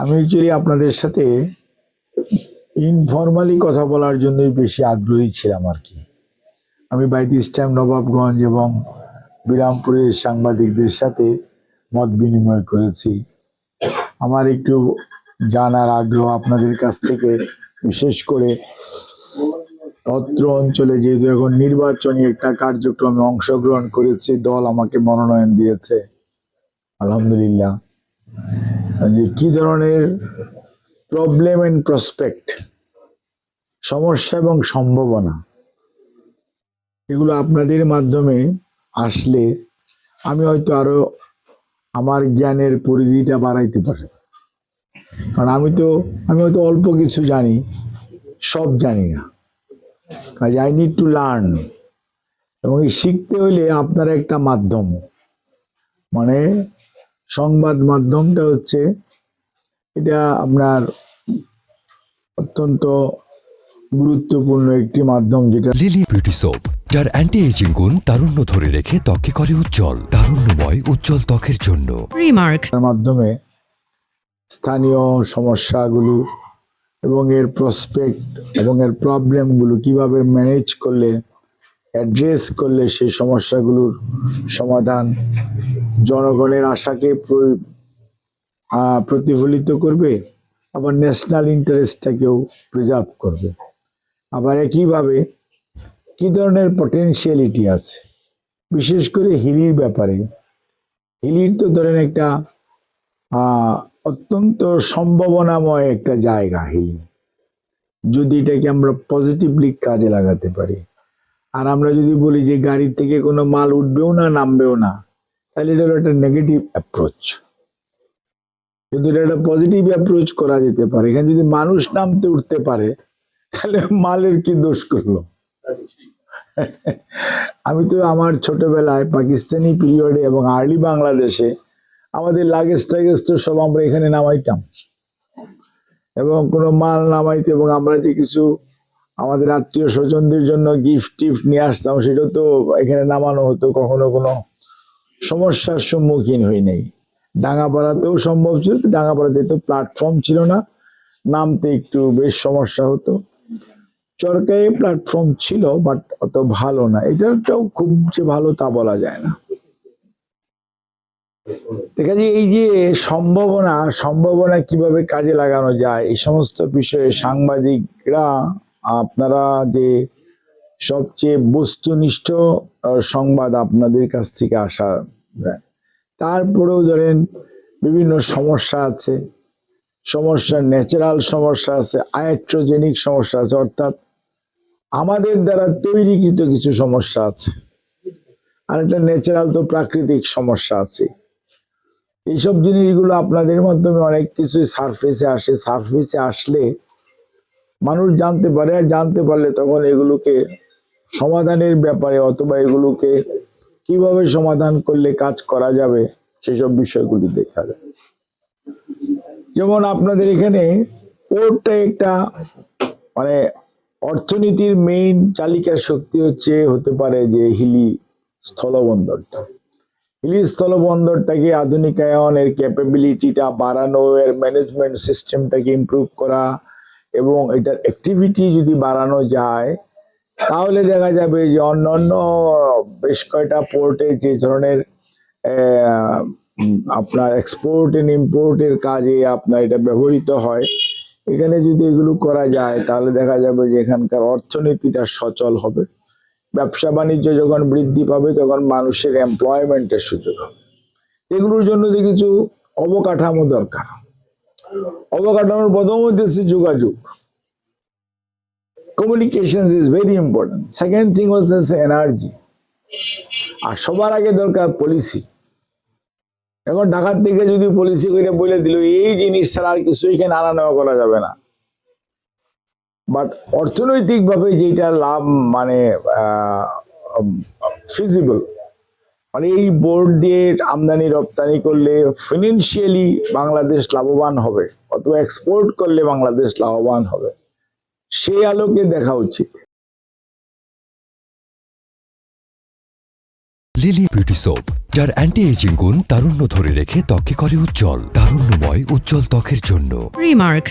আমি অ্যাকচুয়ালি আপনাদের সাথে ইনফরমালি কথা বলার জন্যই বেশি আগ্রহী ছিলাম আর কি। আমি বাই দিস টাইম নবাবগঞ্জ এবং বিরামপুরের সাংবাদিকদের সাথে মত বিনিময় করেছি। আমার একটু জানার আগ্রহ আপনাদের কাছ থেকে, বিশেষ করে অত্র অঞ্চলে যেহেতু এখন নির্বাচনী একটা কার্যক্রমে অংশগ্রহণ করেছি, দল আমাকে মনোনয়ন দিয়েছে। আলহামদুলিল্লাহ। যে কি ধরনের প্রবলেম এন্ড প্রসপেক্ট সমস্যা এবং সম্ভাবনা, এগুলো আপনাদের মাধ্যমে আসলে আমি হয়তো আরও আমার জ্ঞানের পরিধিটা বাড়াইতে পারি। কারণ আমি তো, আমি হয়তো অল্প কিছু জানি, সব জানি না। কাজ আই নিড টু লার্ন এবং এই শিখতে হলে আপনার একটা মাধ্যম মানে সংবাদ মাধ্যমটা হচ্ছে এটা আপনার অত্যন্ত গুরুত্বপূর্ণ একটি মাধ্যম যেটা লিলি বিউটি সোপ যার অ্যান্টি এজিং গুণ তারুণ্য ধরে রেখে ত্বকে করে উজ্জ্বল তারুণ্যময় উজ্জ্বল ত্বকের জন্য. তার মাধ্যমে স্থানীয় সমস্যাগুলো এবং এর প্রসপেক্ট এবং এর প্রবলেমগুলো কীভাবে ম্যানেজ করলে অ্যাড্রেস করলে সেই সমস্যাগুলোর সমাধান জনগণের আশাকে প্রতিফলিত করবে, আবার ন্যাশনাল ইন্টারেস্টটাকেও প্রিজার্ভ করবে। আবার একইভাবে কি ধরনের পটেনশিয়ালিটি আছে? বিশেষ করে হিলির ব্যাপারে। হিলির তো ধরেন একটা অত্যন্ত সম্ভাবনাময় একটা জায়গা হিলি। যদি এটাকে আমরা পজিটিভলি কাজে লাগাতে পারি। আর আমরা যদি বলি যে গাড়ির থেকে কোনো মাল উঠবেও না, নামবেও না তাহলে এটা হলো একটা নেগেটিভ অ্যাপ্রোচ কিন্তু এটা একটা পজিটিভ অ্যাপ্রোচ করা যেতে পারে, এখানে যদি মানুষ নামতে উঠতে পারে, তাহলে মালের কি দোষ করল? আমি তো আমার ছোটবেলায় পাকিস্তানি পিরিয়ডে এবং আর্লি বাংলাদেশে আমাদের লাগেজ টাগেজ তো সব আমরা এখানে নামাইতাম। এবং কোনো মাল নামাইতে এবং আমরা যে কিছু আমাদের আত্মীয় স্বজনদের জন্য গিফট টিফট নিয়ে আসতাম, সেটা তো এখানে নামানো হতো, কখনো কোনো সমস্যার সম্মুখীন হই নাই। ডাঙ্গাপাড়াতেও সম্ভব ছিল তো ডাঙ্গাপাড়াতে তো প্ল্যাটফর্ম ছিল না। নামতে একটু বেশ সমস্যা হতো। চরকায় প্ল্যাটফর্ম ছিল বাট অত ভালো না। এটাটাও খুব যে ভালো তা বলা যায় না। দেখা যায় এই যে সম্ভাবনা সম্ভাবনা কীভাবে কাজে লাগানো যায়, এই সমস্ত বিষয়ে সাংবাদিকরা, আপনারা যে সবচেয়ে বস্তুনিষ্ঠ সংবাদ আপনাদের কাছ থেকে আসা। তারপরেও ধরেন বিভিন্ন সমস্যা আছে। সমস্যা ন্যাচারাল সমস্যা আছে আয়াট্রোজেনিক সমস্যা আছে, অর্থাৎ আমাদের দ্বারা তৈরিকৃত কিছু সমস্যা আছে। আর একটা ন্যাচারাল তো প্রাকৃতিক সমস্যা আছে। এইসব জিনিসগুলো আপনাদের মাধ্যমে অনেক কিছুই সারফেসে আসে। সারফেসে আসলে মানুষ জানতে পারে, আর জানতে পারলে তখন এগুলোকে সমাধানের ব্যাপারে অথবা এগুলোকে কীভাবে সমাধান করলে কাজ করা যাবে, সেসব বিষয়গুলি দেখা যায় যেমন আপনাদের এখানে পোর্টটা একটা মানে অর্থনীতির মেইন চালিকা শক্তি হচ্ছে, হতে পারে যে হিলি স্থলবন্দরটা। হিলি স্থলবন্দরটাকে আধুনিকায়ন এর ক্যাপাবিলিটিটা বাড়ানো, এর ম্যানেজমেন্ট সিস্টেমটাকে ইমপ্রুভ করা এবং এটার অ্যাক্টিভিটি যদি বাড়ানো যায় তাহলে দেখা যাবে যে অন্যান্য বেশ কয়টা পোর্টে যে ধরনের আপনার এক্সপোর্ট এন্ড ইম্পোর্টের কাজে আপনার এটা ব্যবহৃত হয়। এখানে যদি এগুলো করা যায়, তাহলে দেখা যাবে যে এখানকার অর্থনীতিটা সচল হবে। ব্যবসা বাণিজ্য যখন বৃদ্ধি পাবে, তখন মানুষের এমপ্লয়মেন্টের সুযোগ হবে। এগুলোর জন্য যে কিছু অবকাঠামো দরকার। অবকাঠামোর প্রথম হচ্ছে যোগাযোগ। Communication is very important second thing হচ্ছে এনার্জি আর সবার আগে দরকার পলিসি এখন ঢাকার থেকে যদি পলিসি করে বলে দিল, এই জিনিস ছাড়া আর কিছু এখানে আনা নেওয়া করা যাবে না। বাট অর্থনৈতিকভাবে যেটা লাভ মানে ফিজিবল মানে এই বোর্ড দিয়ে আমদানি, রপ্তানি করলে ফিনান্সিয়ালি বাংলাদেশ লাভবান হবে, অথবা এক্সপোর্ট করলে বাংলাদেশ লাভবান হবে। সেই আলোকে দেখা উচিত। লিলি বিউটি সোপ যার অ্যান্টি এজিং গুণ তারুণ্য ধরে রেখে ত্বকে করে উজ্জ্বল তারুণ্যময় উজ্জ্বল ত্বকের জন্য। রিমার্ক